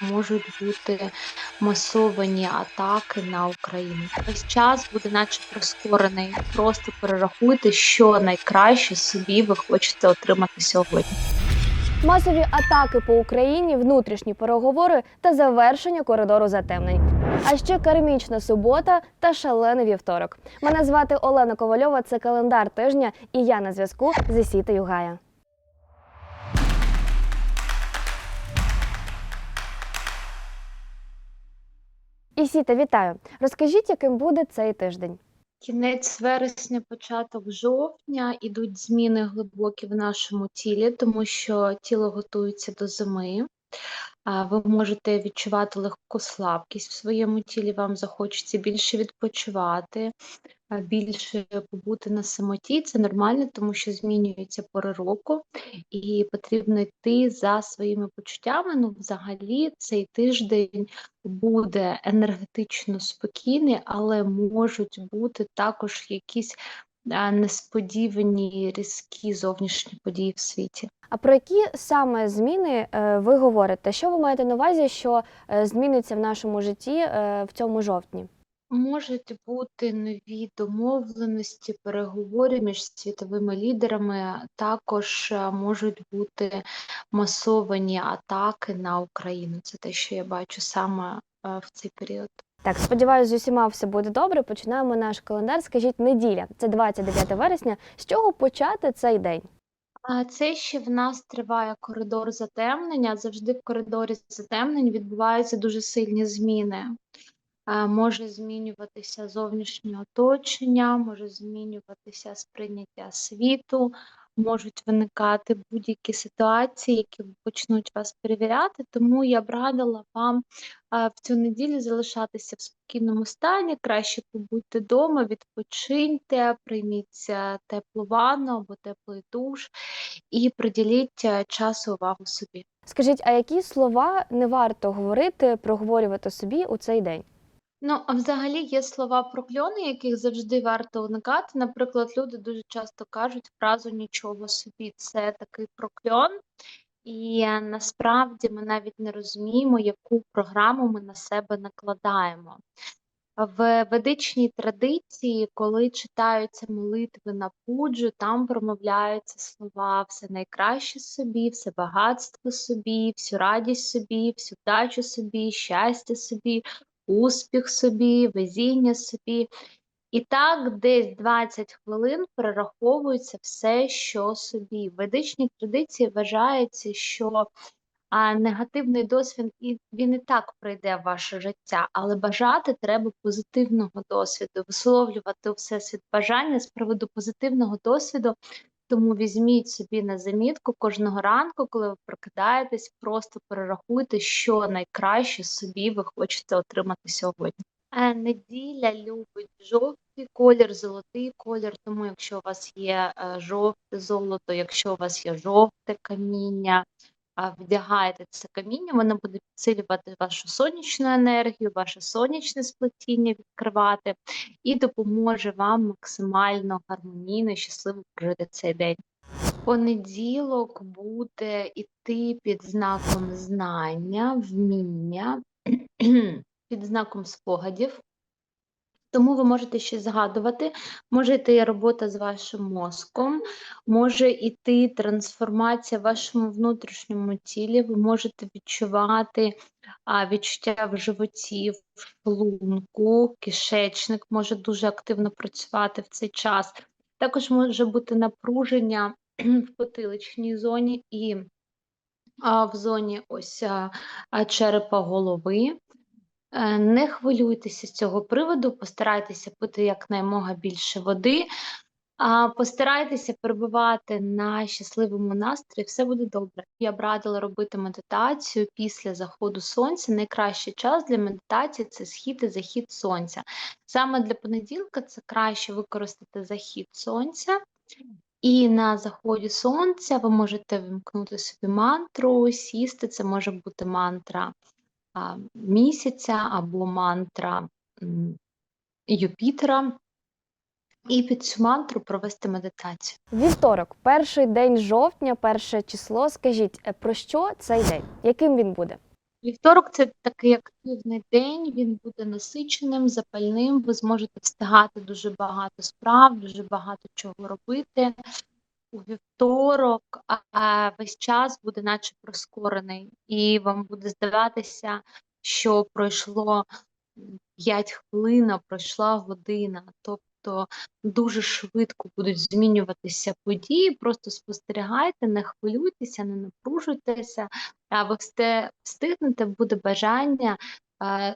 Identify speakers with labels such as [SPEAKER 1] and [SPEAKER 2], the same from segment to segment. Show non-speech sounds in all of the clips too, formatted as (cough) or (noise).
[SPEAKER 1] можуть бути масовані атаки на Україну. Весь час буде наче прискорений. Просто перерахуйте, що найкраще собі ви хочете отримати сьогодні.
[SPEAKER 2] Масові атаки по Україні, внутрішні переговори та завершення коридору затемнень. А ще кармічна субота та шалений вівторок. Мене звати Олена Ковальова. Це календар тижня, і я на зв'язку з Ісітою Гая. Ісіта, вітаю! Розкажіть, яким буде цей тиждень.
[SPEAKER 1] Кінець вересня, початок жовтня ідуть зміни глибокі в нашому тілі, тому що тіло готується до зими. Ви можете відчувати легку слабкість в своєму тілі, вам захочеться більше відпочивати, більше побути на самоті. Це нормально, тому що змінюються пори року, і потрібно йти за своїми почуттями. Ну, взагалі, цей тиждень буде енергетично спокійний, але можуть бути також якісь несподівані різкі зовнішні події в світі.
[SPEAKER 2] А про які саме зміни е, ви говорите? Що ви маєте на увазі, що е, зміниться в нашому житті е, в цьому жовтні?
[SPEAKER 1] Можуть бути нові домовленості, переговори між світовими лідерами. Також е, можуть бути масовані атаки на Україну. Це те, що я бачу саме е, в цей період.
[SPEAKER 2] Так, сподіваюся, з усіма все буде добре. Починаємо наш календар. Скажіть, неділя, це 29 вересня. З чого почати цей день?
[SPEAKER 1] А це ще в нас триває коридор затемнення. Завжди в коридорі затемнень відбуваються дуже сильні зміни. Може змінюватися зовнішнє оточення, може змінюватися сприйняття світу, можуть виникати будь-які ситуації, які почнуть вас перевіряти. Тому я б радила вам в цю неділю залишатися в спокійному стані, краще побудьте вдома, відпочиньте, прийміть е, теплу ванну або теплий душ і приділіть е, час і увагу собі.
[SPEAKER 2] Скажіть, а які слова не варто говорити, проговорювати собі у цей день?
[SPEAKER 1] Ну, а взагалі є слова прокльони, яких завжди варто уникати. Наприклад, люди дуже часто кажуть фразу нічого собі. Це такий прокльон, і насправді ми навіть не розуміємо, яку програму ми на себе накладаємо. В ведичній традиції, коли читаються молитви на пуджу, там промовляються слова все найкраще собі, все багатство собі, всю радість собі, всю вдачу собі, щастя собі, успіх собі, везіння собі. І так десь 20 хвилин перераховується все, що собі. В ведичній традиції вважається, що а, негативний досвід і він і так прийде в ваше життя, але бажати треба позитивного досвіду, висловлювати у всесвіт бажання з приводу позитивного досвіду. Тому візьміть собі на замітку кожного ранку, коли ви прокидаєтесь, просто перерахуйте, що найкраще собі ви хочете отримати сьогодні. Е, Неділя любить жовтий колір, золотий колір. Тому, якщо у вас є е, жовте золото, якщо у вас є жовте каміння, вдягаєте це каміння, воно буде підсилювати вашу сонячну енергію, ваше сонячне сплетіння відкривати і допоможе вам максимально гармонійно і щасливо прожити цей день. Понеділок буде іти під знаком знання, вміння, (clears throat) під знаком спогадів. Тому ви можете щось згадувати, може йти робота з вашим мозком, може йти трансформація в вашому внутрішньому тілі, ви можете відчувати а, відчуття в животі, в шлунку, кишечник може дуже активно працювати в цей час. Також може бути напруження (clears throat) в потиличній зоні і а, в зоні ось а, черепа голови. Е, Не хвилюйтеся з цього приводу, постарайтеся пити якнаймога більше води, постарайтеся перебувати на щасливому настрої, все буде добре. Я б радила робити медитацію після заходу сонця. Найкращий час для медитації це схід і захід сонця. Саме для понеділка це краще використати захід сонця. І на заході сонця ви можете вимкнути собі мантру, сісти. Це може бути мантра місяця або мантра Юпітера, і під цю мантру провести медитацію.
[SPEAKER 2] Вівторок, перший день жовтня, перше число. Скажіть, е, про що цей день? Яким він буде?
[SPEAKER 1] Вівторок це такий активний день, він буде насиченим, запальним. Ви зможете встигати дуже багато справ, дуже багато чого робити. У вівторок а, весь час буде наче прискорений, і вам буде здаватися, що пройшло 5 хвилин, а пройшла година. Тобто дуже швидко будуть змінюватися події. Просто спостерігайте, не хвилюйтеся, не напружуйтеся, а ви встигнете, буде бажання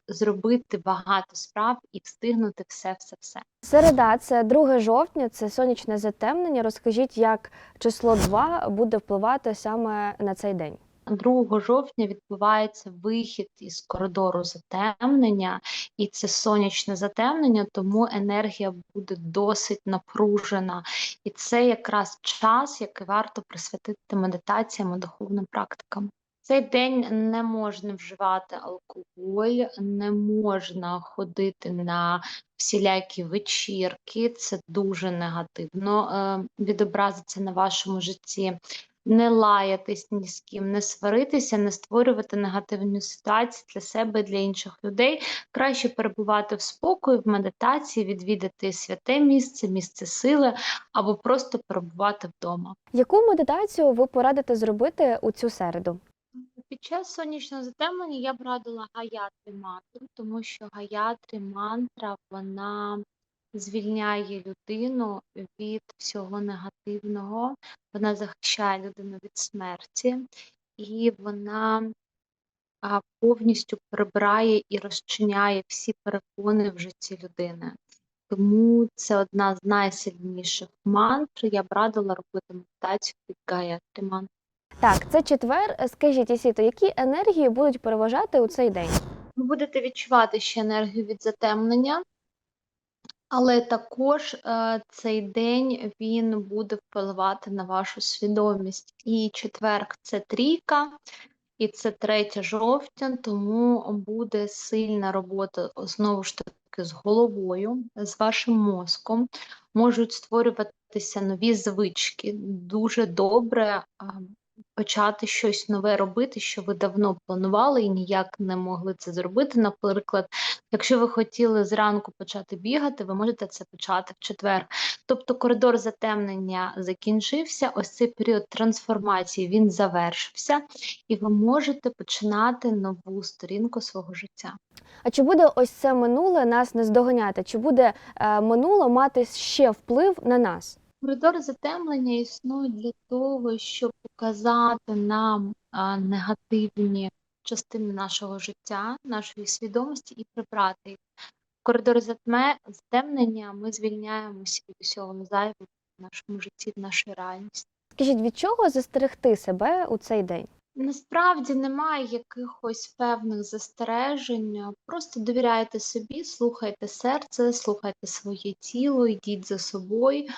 [SPEAKER 1] зробити багато справ і встигнути все-все-все.
[SPEAKER 2] Середа це 2 жовтня, це сонячне затемнення. Розкажіть, як число 2 буде впливати саме на цей день.
[SPEAKER 1] 2 жовтня відбувається вихід із коридору затемнення, і це сонячне затемнення, тому енергія буде досить напружена. І це якраз час, який варто присвятити медитаціям і духовним практикам. Цей день не можна вживати алкоголь, не можна ходити на всілякі вечірки. Це дуже негативно е, відобразиться на вашому житті не лаятись ні з ким, не сваритися, не створювати негативні ситуації для себе і для інших людей. Краще перебувати в спокої, в медитації, відвідати святе місце, місце сили або просто перебувати вдома.
[SPEAKER 2] Яку медитацію ви порадите зробити у цю середу?
[SPEAKER 1] Під час сонячного затемнення я б радила гаятрі мантру, тому що гаятрі мантра вона звільняє людину від всього негативного, вона захищає людину від смерті, і вона повністю прибирає і розчиняє всі перепони в житті людини. Тому це одна з найсильніших мантр. Я б радила робити медитацію під гаятрі мантру.
[SPEAKER 2] Так, це четвер. Скажіть, Ісіто, які енергії будуть переважати у цей день?
[SPEAKER 1] Ви будете відчувати ще енергію від затемнення, але також е, цей день він буде впливати на вашу свідомість. І четверг це трійка, і це 3 жовтня, тому буде сильна робота знову ж таки з головою, з вашим мозком. Можуть створюватися нові звички. Дуже добре почати щось нове робити, що ви давно планували і ніяк не могли це зробити. Наприклад, якщо ви хотіли зранку почати бігати, ви можете це почати в четвер. Тобто коридор затемнення закінчився, ось цей період трансформації він завершився, і ви можете починати нову сторінку свого життя.
[SPEAKER 2] А чи буде ось це минуле нас наздоганяти? Чи буде е, минуле мати ще вплив на нас?
[SPEAKER 1] Коридор затемнення існує для того, щоб показати нам негативні частини нашого життя, нашої свідомості і прибрати їх. В коридор затме, затемнення ми звільняємося від усього зайвого в нашому житті, в нашій реальності.
[SPEAKER 2] Скажіть, від чого застерегти себе у цей день?
[SPEAKER 1] Насправді немає якихось певних застережень. Просто довіряйте собі, слухайте серце, слухайте своє тіло, йдіть за собою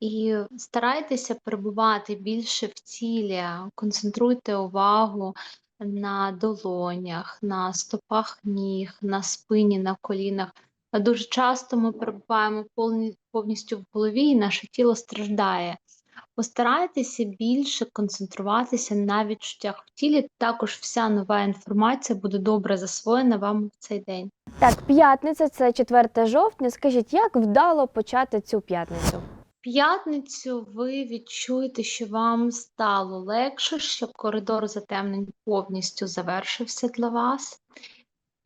[SPEAKER 1] і старайтеся перебувати більше в тілі, концентруйте увагу на долонях, на стопах ніг, на спині, на колінах. Дуже часто ми перебуваємо повністю в голові, і наше тіло страждає. Постарайтеся більше концентруватися на відчуттях в тілі. Також вся нова інформація буде добре засвоєна вам в цей день.
[SPEAKER 2] Так, п'ятниця це 4 жовтня. Скажіть, як вдало почати цю п'ятницю?
[SPEAKER 1] П'ятницю ви відчуєте, що вам стало легше, що коридор затемнень повністю завершився для вас,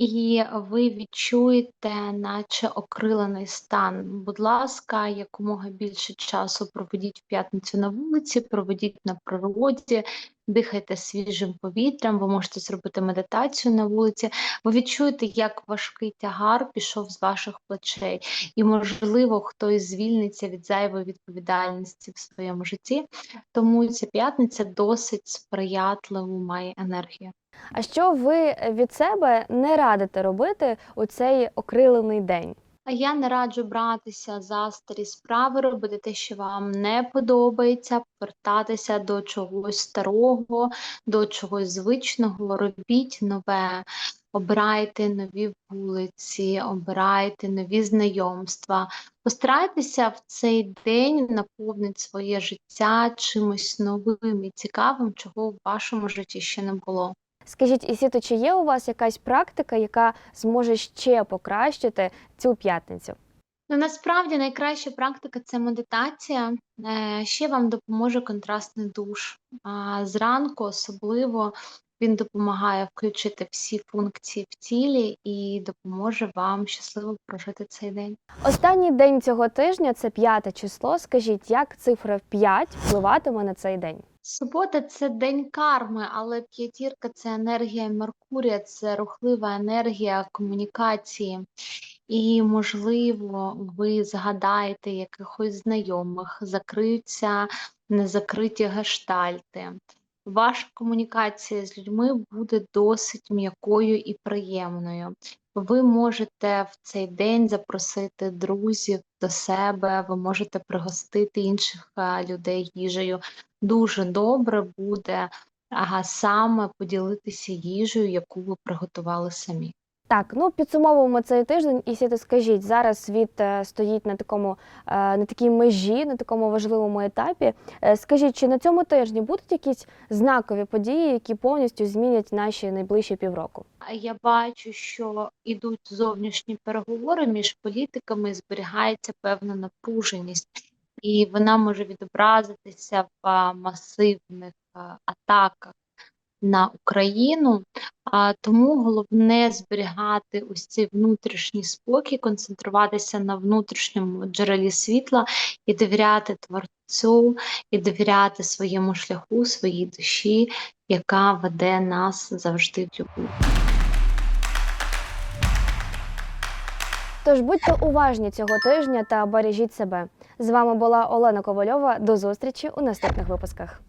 [SPEAKER 1] і ви відчуєте, наче окрилений стан. Будь ласка, якомога більше часу проведіть в п'ятницю на вулиці, проведіть на природі, дихайте свіжим повітрям, ви можете зробити медитацію на вулиці. Ви відчуєте, як важкий тягар пішов з ваших плечей, і, можливо, хтось звільниться від зайвої відповідальності в своєму житті. Тому ця п'ятниця досить сприятливу має енергію.
[SPEAKER 2] А що ви від себе не радите робити у цей окрилений день?
[SPEAKER 1] Я не раджу братися за старі справи, робити те, що вам не подобається, повертатися до чогось старого, до чогось звичного, робіть нове, обирайте нові вулиці, обирайте нові знайомства. Постарайтеся в цей день наповнити своє життя чимось новим і цікавим, чого в вашому житті ще не було.
[SPEAKER 2] Скажіть, Ісіто, чи є у вас якась практика, яка зможе ще покращити цю п'ятницю?
[SPEAKER 1] Ну, насправді найкраща практика це медитація. Е, Ще вам допоможе контрастний душ. А Зранку особливо він допомагає включити всі функції в тілі і допоможе вам щасливо прожити цей день.
[SPEAKER 2] Останній день цього тижня це п'яте число. Скажіть, як цифра 5 впливатиме на цей день?
[SPEAKER 1] Субота це день карми, але п'ятірка це енергія Меркурія, це рухлива енергія комунікації. І, можливо, ви згадаєте якихось знайомих, закриються незакриті гештальти. Ваша комунікація з людьми буде досить м'якою і приємною. Ви можете в цей день запросити друзів до себе, ви можете пригостити інших людей їжею дуже добре буде саме поділитися їжею, яку ви приготували самі.
[SPEAKER 2] Так, ну підсумовуємо цей тиждень. І Сіто, скажіть, зараз світ е, стоїть на такому е, на такій межі, на такому важливому етапі. Е, Скажіть, чи на цьому тижні будуть якісь знакові події, які повністю змінять наші найближчі півроку?
[SPEAKER 1] Я бачу, що ідуть зовнішні переговори між політиками, зберігається певна напруженість, і вона може відобразитися в масивних атаках на Україну. А, Тому головне зберігати ось цей внутрішній спокій, концентруватися на внутрішньому джерелі світла і довіряти Творцю, і довіряти своєму шляху, своїй душі, яка веде нас завжди в любов.
[SPEAKER 2] Тож будьте уважні цього тижня та бережіть себе. З вами була Олена Ковальова. До зустрічі у наступних випусках.